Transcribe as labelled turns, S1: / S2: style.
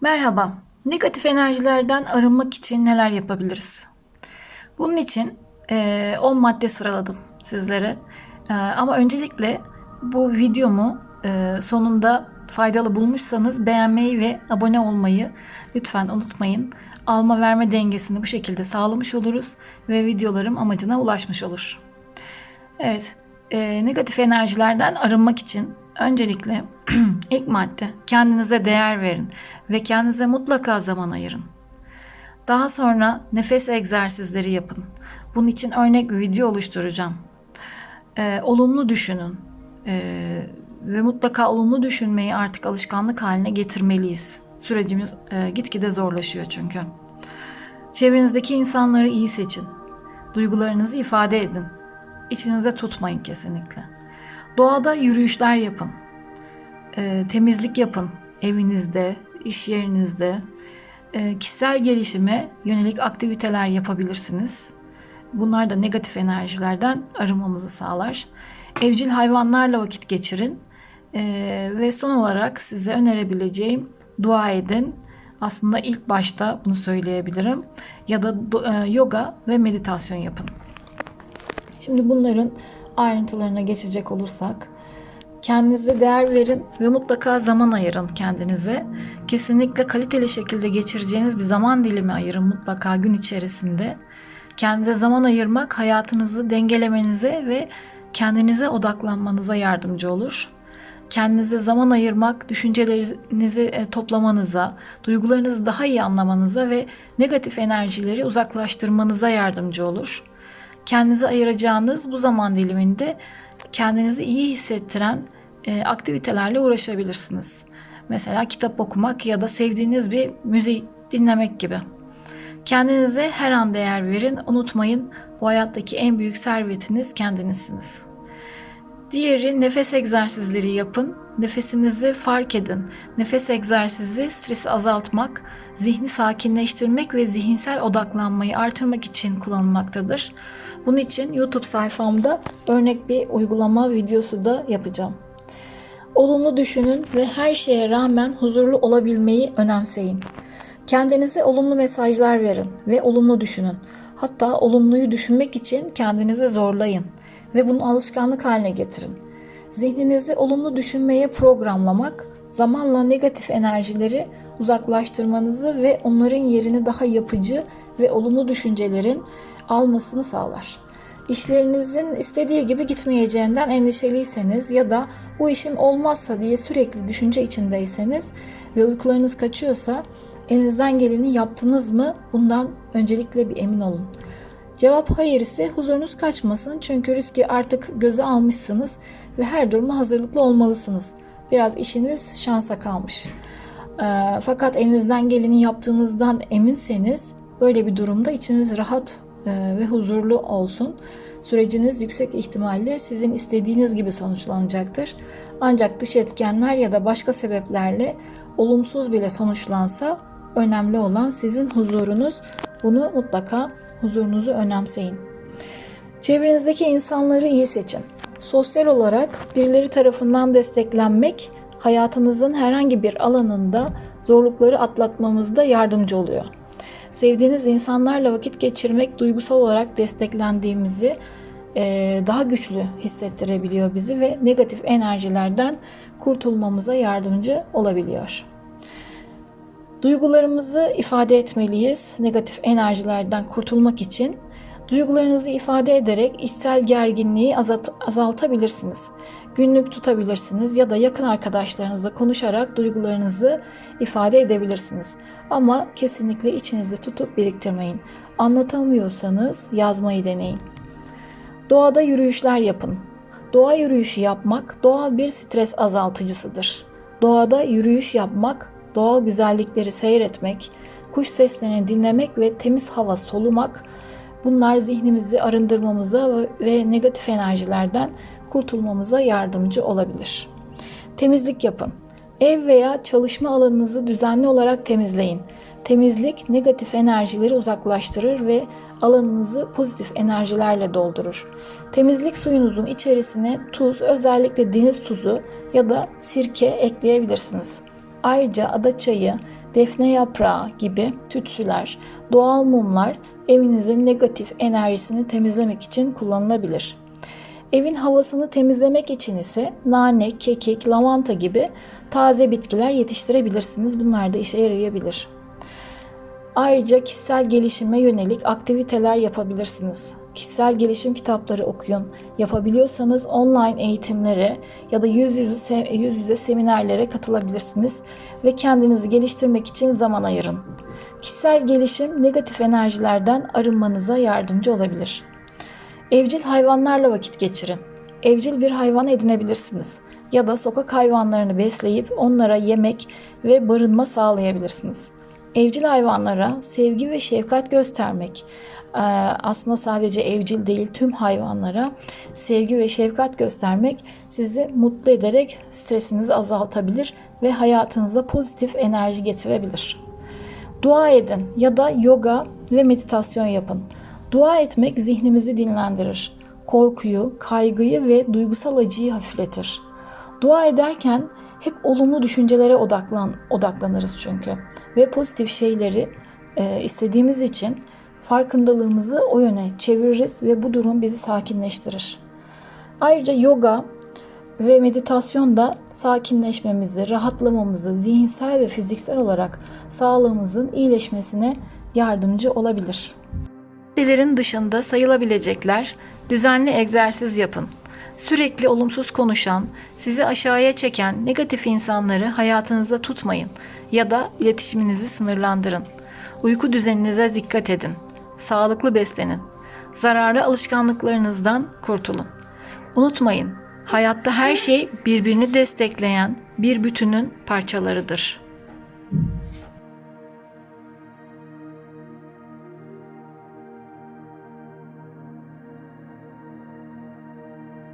S1: Merhaba. Negatif enerjilerden arınmak için neler yapabiliriz? Bunun için eee, 10 madde sıraladım sizlere. Eee, ama öncelikle bu videomu eee, sonunda faydalı bulmuşsanız beğenmeyi ve abone olmayı lütfen unutmayın. Alma verme dengesini bu şekilde sağlamış oluruz ve videolarım amacına ulaşmış olur. Evet, negatif enerjilerden arınmak için öncelikle ilk madde kendinize değer verin ve kendinize mutlaka zaman ayırın. Daha sonra nefes egzersizleri yapın. Bunun için örnek bir video oluşturacağım. Eee, olumlu düşünün Eee, ve mutlaka olumlu düşünmeyi artık alışkanlık haline getirmeliyiz. Sürecimiz eee, gitgide zorlaşıyor çünkü. Çevrenizdeki insanları iyi seçin. Duygularınızı ifade edin. İçinize tutmayın kesinlikle. Doğada yürüyüşler yapın. Ee, temizlik yapın evinizde, iş yerinizde. Ee, kişisel gelişime yönelik aktiviteler yapabilirsiniz. Bunlar da negatif enerjilerden arınmamızı sağlar. Evcil hayvanlarla vakit geçirin. Ee, ve son olarak size önerebileceğim dua edin. Aslında ilk başta bunu söyleyebilirim. Ya da e, yoga ve meditasyon yapın. Şimdi bunların ayrıntılarına geçecek olursak kendinize değer verin ve mutlaka zaman ayırın kendinize. Kesinlikle kaliteli şekilde geçireceğiniz bir zaman dilimi ayırın mutlaka gün içerisinde. Kendinize zaman ayırmak hayatınızı dengelemenize ve kendinize odaklanmanıza yardımcı olur. Kendinize zaman ayırmak düşüncelerinizi e, toplamanıza, duygularınızı daha iyi anlamanıza ve negatif enerjileri uzaklaştırmanıza yardımcı olur. Kendinize ayıracağınız bu zaman diliminde kendinizi iyi hissettiren e, aktivitelerle uğraşabilirsiniz. Mesela kitap okumak ya da sevdiğiniz bir müzik dinlemek gibi. Kendinize her an değer verin. Unutmayın bu hayattaki en büyük servetiniz kendinizsiniz. Diğeri nefes egzersizleri yapın. Nefesinizi fark edin. Nefes egzersizi stresi azaltmak, zihni sakinleştirmek ve zihinsel odaklanmayı artırmak için kullanılmaktadır. Bunun için YouTube sayfamda örnek bir uygulama videosu da yapacağım. Olumlu düşünün ve her şeye rağmen huzurlu olabilmeyi önemseyin. Kendinize olumlu mesajlar verin ve olumlu düşünün. Hatta olumluyu düşünmek için kendinizi zorlayın ve bunu alışkanlık haline getirin. Zihninizi olumlu düşünmeye programlamak zamanla negatif enerjileri uzaklaştırmanızı ve onların yerini daha yapıcı ve olumlu düşüncelerin almasını sağlar. İşlerinizin istediği gibi gitmeyeceğinden endişeliyseniz ya da bu işim olmazsa diye sürekli düşünce içindeyseniz ve uykularınız kaçıyorsa elinizden geleni yaptınız mı bundan öncelikle bir emin olun. Cevap hayır ise huzurunuz kaçmasın çünkü riski artık göze almışsınız ve her duruma hazırlıklı olmalısınız. Biraz işiniz şansa kalmış. Ee, fakat elinizden geleni yaptığınızdan eminseniz böyle bir durumda içiniz rahat e, ve huzurlu olsun. Süreciniz yüksek ihtimalle sizin istediğiniz gibi sonuçlanacaktır. Ancak dış etkenler ya da başka sebeplerle olumsuz bile sonuçlansa önemli olan sizin huzurunuz. Bunu mutlaka huzurunuzu önemseyin. Çevrenizdeki insanları iyi seçin. Sosyal olarak birileri tarafından desteklenmek hayatınızın herhangi bir alanında zorlukları atlatmamızda yardımcı oluyor. Sevdiğiniz insanlarla vakit geçirmek duygusal olarak desteklendiğimizi e, daha güçlü hissettirebiliyor bizi ve negatif enerjilerden kurtulmamıza yardımcı olabiliyor. Duygularımızı ifade etmeliyiz negatif enerjilerden kurtulmak için. Duygularınızı ifade ederek içsel gerginliği azalt- azaltabilirsiniz. Günlük tutabilirsiniz ya da yakın arkadaşlarınızla konuşarak duygularınızı ifade edebilirsiniz. Ama kesinlikle içinizde tutup biriktirmeyin. Anlatamıyorsanız yazmayı deneyin. Doğada yürüyüşler yapın. Doğa yürüyüşü yapmak doğal bir stres azaltıcısıdır. Doğada yürüyüş yapmak, doğal güzellikleri seyretmek, kuş seslerini dinlemek ve temiz hava solumak bunlar zihnimizi arındırmamıza ve negatif enerjilerden kurtulmamıza yardımcı olabilir. Temizlik yapın. Ev veya çalışma alanınızı düzenli olarak temizleyin. Temizlik negatif enerjileri uzaklaştırır ve alanınızı pozitif enerjilerle doldurur. Temizlik suyunuzun içerisine tuz, özellikle deniz tuzu ya da sirke ekleyebilirsiniz. Ayrıca ada çayı, defne yaprağı gibi tütsüler, doğal mumlar evinizin negatif enerjisini temizlemek için kullanılabilir. Evin havasını temizlemek için ise nane, kekik, lavanta gibi taze bitkiler yetiştirebilirsiniz. Bunlar da işe yarayabilir. Ayrıca kişisel gelişime yönelik aktiviteler yapabilirsiniz. Kişisel gelişim kitapları okuyun. Yapabiliyorsanız online eğitimlere ya da yüz yüze, yüz yüze seminerlere katılabilirsiniz ve kendinizi geliştirmek için zaman ayırın. Kişisel gelişim negatif enerjilerden arınmanıza yardımcı olabilir. Evcil hayvanlarla vakit geçirin. Evcil bir hayvan edinebilirsiniz ya da sokak hayvanlarını besleyip onlara yemek ve barınma sağlayabilirsiniz. Evcil hayvanlara sevgi ve şefkat göstermek, aslında sadece evcil değil tüm hayvanlara sevgi ve şefkat göstermek sizi mutlu ederek stresinizi azaltabilir ve hayatınıza pozitif enerji getirebilir. Dua edin ya da yoga ve meditasyon yapın. Dua etmek zihnimizi dinlendirir. Korkuyu, kaygıyı ve duygusal acıyı hafifletir. Dua ederken hep olumlu düşüncelere odaklan odaklanırız çünkü ve pozitif şeyleri e, istediğimiz için farkındalığımızı o yöne çeviririz ve bu durum bizi sakinleştirir. Ayrıca yoga ve meditasyon da sakinleşmemizi, rahatlamamızı, zihinsel ve fiziksel olarak sağlığımızın iyileşmesine yardımcı olabilir. Maddelerin dışında sayılabilecekler düzenli egzersiz yapın. Sürekli olumsuz konuşan, sizi aşağıya çeken negatif insanları hayatınızda tutmayın ya da iletişiminizi sınırlandırın. Uyku düzeninize dikkat edin. Sağlıklı beslenin. Zararlı alışkanlıklarınızdan kurtulun. Unutmayın, hayatta her şey birbirini destekleyen bir bütünün parçalarıdır.